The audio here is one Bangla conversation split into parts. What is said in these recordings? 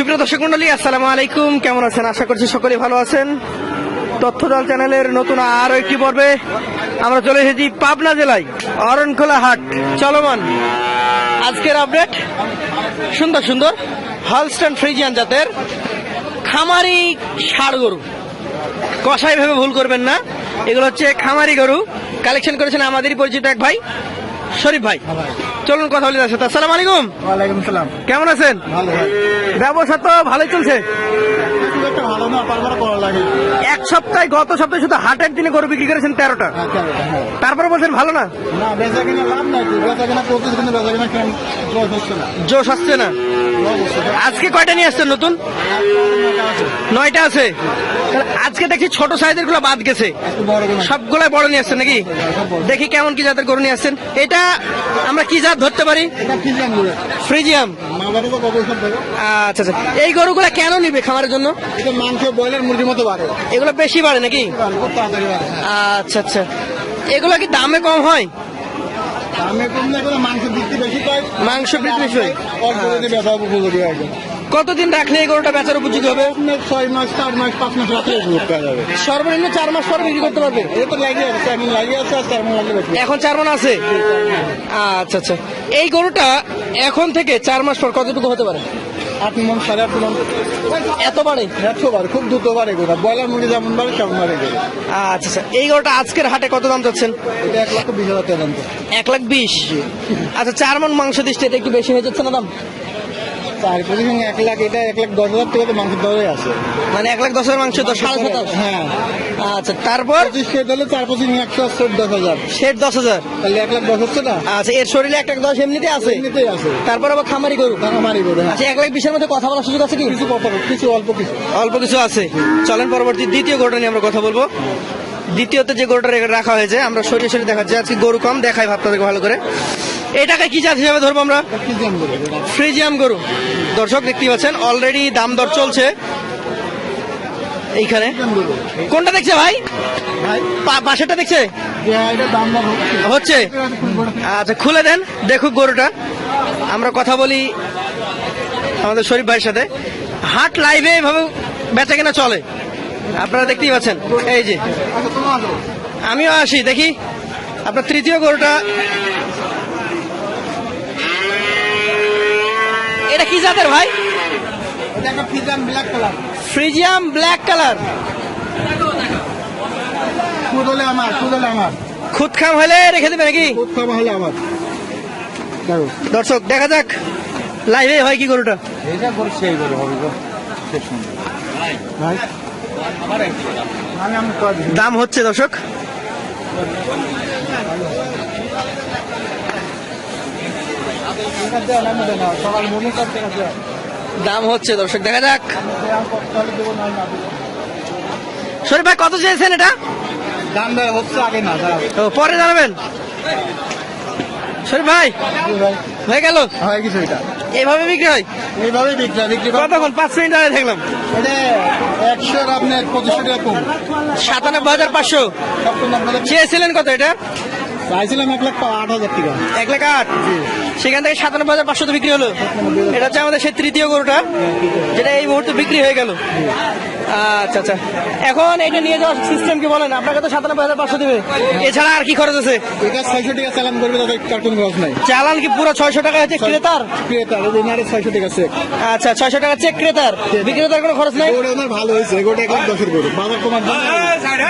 সুপ্রিয় দর্শক মন্ডলী, আসসালামু আলাইকুম। কেমন আছেন? আশা করছি সকলে ভালো আছেন। তথ্যদল চ্যানেলের নতুন আরও একটি পর্বে আমরা চলে এসেছি পাবনা জেলায়, অরণখোলা হাট। চলমান আজকের আপডেট, সুন্দর সুন্দর হলস্টান ফ্রিজিয়ান জাতের খামারি ষাড় গরু। কষাই ভেবে ভুল করবেন না। এগুলো হচ্ছে খামারি গরু। কালেকশন করেছেন আমাদেরই পরিচিত এক ভাই, শরীফ ভাই। চলুন কথা বলি তার সাথে। আসসালামু আলাইকুম। ওয়ালাইকুম সালাম। কেমন আছেন? ভালো ব্যবসা তো ভালোই চলছে। এক সপ্তাহে গত সপ্তাহে শুধু হাটের দিনে গরু বিক্রি করেছেন তেরোটা। হ্যাঁ, হ্যাঁ। তারপরে বলছেন ভালো না? জোশ আসছে না। আজকে কয়টা নিয়ে আসছেন নতুন? নয়টা আছে। আজকে দেখি ছোট সাইজেরগুলো বাদ গেছে। সবগুলাই বড় নিয়ে আসছেন নাকি? দেখি কেমন কি জাতের গরু নিয়ে আসছেন। এটা আমরা কি জাত ধরতে পারি? ফ্রিজিয়াম। আচ্ছা আচ্ছা। এই গরুগুলা কেন নিবে খামারের জন্য? মাংস ব্রয়লার মুরগির মতো বাড়ে। এগুলো বেশি বাড়ে নাকি? আচ্ছা আচ্ছা। এগুলো কি দামে কম হয়? মাংস বৃদ্ধি বেশি মাংস বিক্রি বেশি হয়। হয় কতদিন রাখলে এই গরুটা বেচার উপযোগী হবে? ছয় মাস চার মাস পাঁচ মাস রাখলে যাবে। সর্বনিম্ন চার মাস পর বিক্রি করতে পারবে? এটা তো লাগিয়ে আছে এমন লাগিয়ে আছে আর তেমন লাগিয়ে বেশি এখন চার মন আছে? আচ্ছা আচ্ছা। এই গরুটা এখন থেকে চার মাস পর কতটুকু হতে পারে? আট মন সাড়ে আট মন। এত বাড়ে? একশো বার খুব দ্রুত বাড়ে গোটা ব্রয়লার মুরগি যেমন বাড়ে সেমন বাড়ে আচ্ছা আচ্ছা। এই গরুটা আজকের হাটে কত দাম চাচ্ছেন? এটা এক লক্ষ বিশ হাজার টাকা দাম। এক লাখ বিশ? আচ্ছা চার মন মাংস দিচ্ছে এটা একটু বেশি হয়ে যাচ্ছে না দাম? চার পজিশন এক লাখ এটা এক লাখ দশ হাজার টাকা তো মাংসের দরে আছে। মানে এক লাখ দশ হাজার মাংস তো সাড়ে সাতাশ হ্যাঁ। আচ্ছা তারপর? পঁচিশ কেট হলে চার পজিশন একশো দশ হাজার। শেড দশ হাজার? তাহলে এক লাখ দশ হচ্ছে না? আচ্ছা এর শরীরে এক লাখ দশ এমনিতে আছে? এমনিতেই আছে। তারপর আবার খামারি গরু? টাকা মারি করে হ্যাঁ। আচ্ছা এক লাখ বিশের মধ্যে কথা বলার সুযোগ আছে কি? কিছু কিছু অল্প কিছু। অল্প কিছু আছে। চলেন পরবর্তী দ্বিতীয় গরুটা নিয়ে আমরা কথা বলব। দ্বিতীয়তে যে গরুটা রাখা হয়েছে আমরা সরিয়ে সরিয়ে দেখাচ্ছি। আজকে গরু কম দেখাই ভাবতাদেরকে ভালো করে। এটাকে কি জাত হিসাবে ধরবো আমরা? ফ্রিজিয়াম গরু। দর্শক দেখতে পাচ্ছেন অলরেডি দাম দর চলছে। এইখানে। কোনটা দেখছে ভাই? ভাই। পা- পাশেরটা দেখছে? হচ্ছে। আচ্ছা খুলে দেন দেখুক গরুটা। আমরা কথা বলি আমাদের শরীফ ভাইয়ের সাথে। হাট লাইভে এভাবে বেচা কেনা চলে। আপনারা দেখতেই পাচ্ছেন। এই যে। আচ্ছা আমিও আসি দেখি। আপনার তৃতীয় গরুটা এটা কি জাতের ভাই? ফ্রিজিয়াম ব্ল্যাক কালার খুদ হলে রেখে দেবে নাকি? হলে আমার। দর্শক দেখা যাক। লাইভে হয় কি গরুটা? দাম হচ্ছে দর্শক টাকা দেন আমি দেন সকাল মনে কর টাকা দেন দাম হচ্ছে দর্শক দেখা যাক। শরীফ ভাই কত চেয়েছেন এটা? দাম হচ্ছে আগে না পরে জানাবেন? শরীফ ভাই হয়ে গেল? হয় কিছু এটা। এইভাবে বিক্রি হয়? এইভাবে বিক্রি হয়, বিক্রি করে কতক্ষণ? পাঁচ মিনিট আগে দেখলাম এটা একশো আপনার পঁচিশশো টাকা কম। সাতানব্বই হাজার পাঁচশো। চেয়েছিলেন কত এটা? চাইছিলাম এক লাখ আট হাজার টাকা। এক লাখ আট? সেখান থেকে সাতানব্বই হাজার পাঁচশো বিক্রি হলো। এটা হচ্ছে আমাদের সেই তৃতীয় গরুটা যেটা এই মুহূর্তে বিক্রি হয়ে গেল। আচ্ছা আচ্ছা। এখন এটা নিয়ে যাওয়ার সিস্টেম কি বলেন? আপনাকে তো সাতানব্বই হাজার পাঁচশো দেবে। এছাড়া আর কি খরচ আছে? এটা ছয়শো টাকা চালান করবে তাদের কার্টুন খরচ নাই। চালান কি পুরো ছয়শো টাকা হচ্ছে ক্রেতার? ক্রেতার ছয়শো টাকা চেক আচ্ছা ছয়শো টাকা চেক ক্রেতার। বিক্রেতার কোনো খরচ নেই? ওনার ভালো হয়েছে গোটা এক লাখ দশের গরু। বাজার কমার জন্য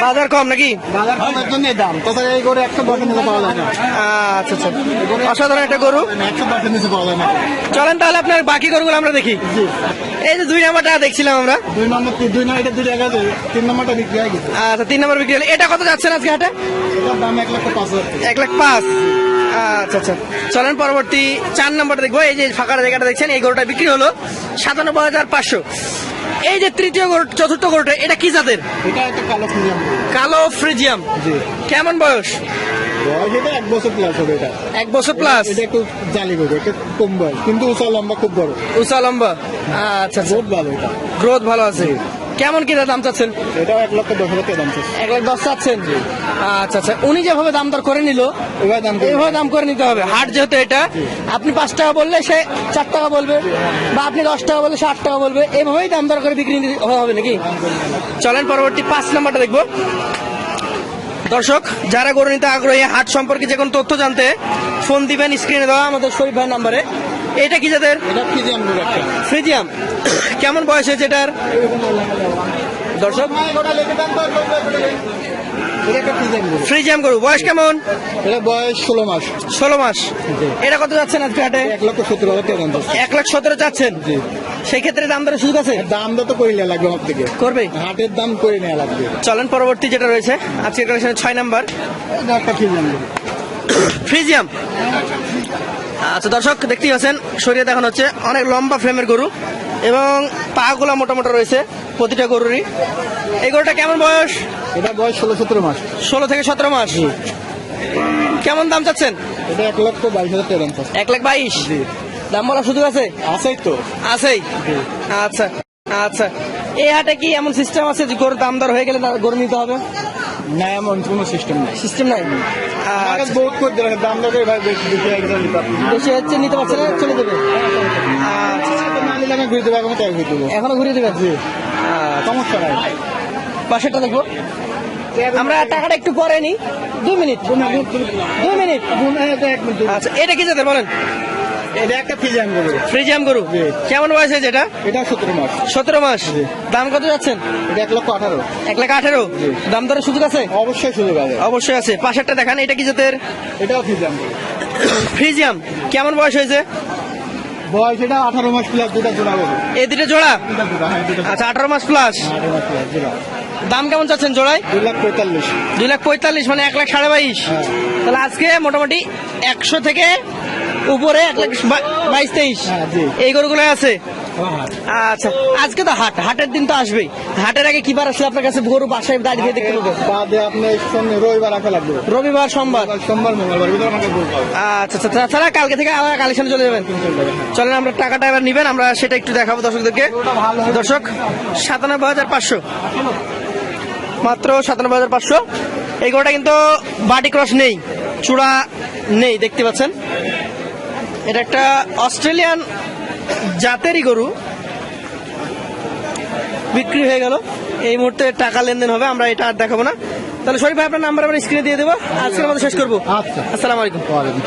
বাজার কম নাকি? বাজার কমার জন্য দাম। তাছাড়া এই গরু একশো নিচে পাওয়া যায় না। আচ্ছা আচ্ছা। অসাধারণ একটা গরু। একশো নিচে পাওয়া যায় না। চলেন তাহলে আপনার বাকি গরুগুলো আমরা দেখি। এই যে দুই নাম্বারটা দেখছিলাম আমরা। দুই নম্বর দুই নম্বর এটা দুই টাকা তিন নম্বরটা বিক্রি হয়ে গেছে। আচ্ছা তিন নম্বর বিক্রি হলো। এটা কত যাচ্ছেন আজকে হাটে? এটার দাম এক লক্ষ পাঁচ এক লাখ পাঁচ। আচ্ছা আচ্ছা। চলেন পরবর্তী চার নম্বরটা দেখব। এই যে ফাঁকা জায়গাটা দেখছেন এই গরুটা বিক্রি হলো সাতানব্বই হাজার পাঁচশো। এই যে তৃতীয় চতুর্থ গরুটা এটা কি জাতের? এটা একটা কালো প্রিমিয়াম কালো ফ্রিজিয়াম। জি। কেমন বয়স? বয়স এটা এক বছর প্লাস হবে এটা। এক বছর প্লাস এটা একটু জালি গরু এটা কম বয়স কিন্তু উঁচা লম্বা খুব বড়। উষা লম্বা। আচ্ছা আচ্ছা। ভালো এটা। গ্রোথ ভালো আছে। কেমন কি দাম চাচ্ছেন? এটাও এক লক্ষ দশ হাজার দাম চাচ্ছে। এক লাখ দশ চাচ্ছেন? আচ্ছা আচ্ছা। উনি যেভাবে দাম দর করে নিল এভাবে দাম করে নিতে হবে। হাট যেহেতু এটা আপনি পাঁচ টাকা বললে সে চার টাকা বলবে বা আপনি দশ টাকা বললে সে আট টাকা বলবে। এভাবেই দাম দর করে বিক্রি হবে নাকি? চলেন পরবর্তী পাঁচ নাম্বারটা দেখব। দর্শক যারা গরু নিতে আগ্রহী হাট সম্পর্কে যে কোনো তথ্য জানতে ফোন দিবেন স্ক্রিনে দেওয়া আমাদের শরীফ ভাই নাম্বারে। এটা কি যাদের? ফ্রিজিয়াম কেমন বয়স হয়েছে এটার? দর্শক? ফ্রিজিয়াম গরু। বয়স কেমন? এটা বয়স ষোলো মাস। ষোলো মাস। এটা কত যাচ্ছেন আজকে হাটে? এক লক্ষ টাকা এক লাখ সতেরো চাচ্ছেন জি। সেই ক্ষেত্রে দাম দরের সুযোগ আছে? দাম তো করে নেওয়া লাগবে আমার থেকে। করবে? হাটের দাম করে নেওয়া লাগবে। চলেন পরবর্তী যেটা রয়েছে আজকের কালেকশনে ছয় নাম্বার। ফ্রিজিয়াম। আচ্ছা দর্শক দেখতেই পাচ্ছেন সরিয়ে দেখানো হচ্ছে অনেক লম্বা ফ্রেমের গরু এবং পাগুলা মোটা মোটা রয়েছে প্রতিটা গরুরই। এই গরুটা কেমন বয়স? এটা বয়স ষোলো সতেরো মাস। ষোলো থেকে সতেরো মাস। কেমন দাম চাচ্ছেন? এটা এক লক্ষ বাইশ হাজার দাম এক লাখ বাইশ? দাম বলার সুযোগ আছে? আছেই তো। আছেই? আচ্ছা আচ্ছা। এই হাটে কি এমন সিস্টেম আছে যে গরুর দাম দর হয়ে গেলে তার গরু নিতে হবে? না এমন কোনো সিস্টেম নেই। সিস্টেম নাই। আগে আচ্ছা, বহুত করে দিলেন দাম দরে ভাই বেশি বেশি একদম বেশি হচ্ছে নিতে পারছে না চলে দেবে আচ্ছা না আমি ঘুরে দেবো এখন তাই ঘুরে দেবো। এখনও দেবেন? আচ্ছা, সমস্যা নাই। পাশেরটা দেখব। আমরা টাকাটা একটু পরে নিই। দুই মিনিট। দুই মিনিট এক মিনিট আচ্ছা এটা কি যাদের বলেন? এটা একটা গরু। কেমন বয়স হয়েছে এটা? এটা সতেরো মাস। সতেরো মাস। দাম কত যাচ্ছেন? এটা এক লক্ষ আঠারো। এক লাখ আঠেরো? দাম দরের সুযোগ আছে? অবশ্যই সুযোগ আছে। অবশ্যই আছে। পাশেরটা দেখান এটা কি জাতের? এটাও ফিজান ফ্রিজিয়াম কেমন বয়স হয়েছে? বয়স এটা আঠারো মাস প্লাস দুটা জোড়া এই দুটো জোড়া? হ্যাঁ আচ্ছা আঠারো মাস প্লাস জোড়া। দাম কেমন চাচ্ছেন জোড়ায়? দুই লাখ পঁয়তাল্লিশ। দুই লাখ পঁয়তাল্লিশ মানে এক লাখ সাড়ে বাইশ। হ্যাঁ। তাহলে আজকে মোটামুটি একশো থেকে উপরে এক লাখ বাইশ তেইশ। হ্যাঁ। এই গরুগুলো আছে? হ্যাঁ আচ্ছা আজকে তো হাট। হাটের দিন তো আসবেই। হাটের আগে কিবার আসলে আপনার কাছে গরু বাসায় দাঁড়িয়ে দেখতে পাবে বাদে সঙ্গে রবিবার লাগবে। রবিবার সোমবার? সোমবার মঙ্গলবার হবে আচ্ছা আচ্ছা তাছাড়া কালকে থেকে আবার কালেকশনে চলে যাবেন। চলেন আমরা টাকাটা এবার নিবেন আমরা সেটা একটু দেখাবো দর্শকদেরকে। দর্শক সাতানব্বই হাজার পাঁচশো। মাত্র সাতানব্বই হাজার পাঁচশো। এই গরুটা কিন্তু বাটি ক্রস নেই চূড়া নেই দেখতে পাচ্ছেন? এটা একটা অস্ট্রেলিয়ান জাতেরই গরু। বিক্রি হয়ে গেল। এই মুহূর্তে টাকা লেনদেন হবে আমরা এটা আর দেখাবো না। তাহলে শরীফ ভাই আপনার নাম্বার আমরা স্ক্রিনে দিয়ে দেবো। আজকের মতো শেষ করব। আচ্ছা। আসসালামু আলাইকুম।